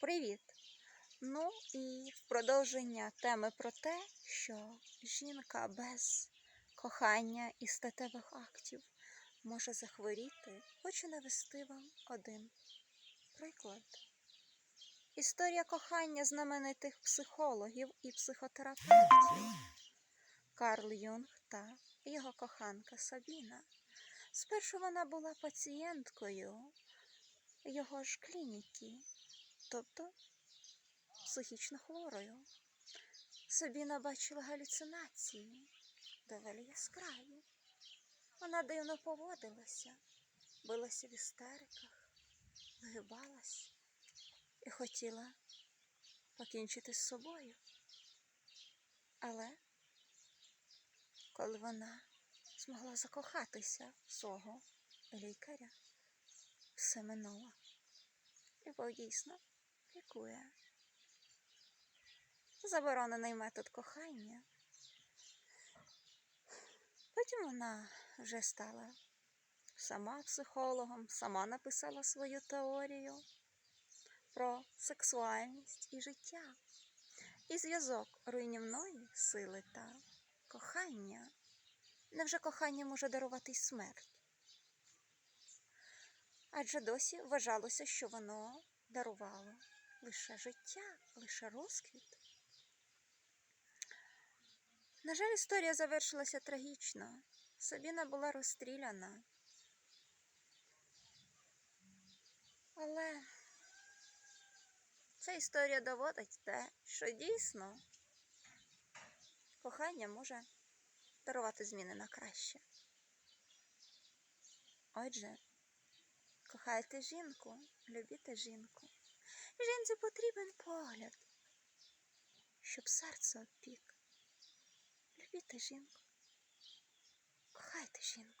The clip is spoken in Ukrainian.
Привіт! Ну і в продовження теми про те, що жінка без кохання і статевих актів може захворіти, хочу навести вам один приклад. Історія кохання знаменитих психологів і психотерапевтів Карл Юнг та його коханка Сабіна. Спершу вона була пацієнткою його ж клініки, тобто психічно хворою. Сабіна бачила галюцинації, доволі яскраві. Вона дивно поводилася, билася в істериках, вигибалась і хотіла покінчити з собою. Але коли вона змогла закохатися в свого лікаря, все минуло. Любов дійсно лікує. Заборонений метод кохання. Потім вона вже стала сама психологом, сама написала свою теорію про сексуальність і життя, і зв'язок руйнівної сили та кохання. Невже кохання може дарувати й смерть? Адже досі вважалося, що воно дарувало лише життя, лише розквіт. На жаль, історія завершилася трагічно. Сабіна була розстріляна. Але ця історія доводить те, що дійсно кохання може дарувати зміни на краще. Отже, кохайте жінку, любіть жінку. Жінці потрібен погляд, щоб серце опік. Любіть жінку, кохайте жінку.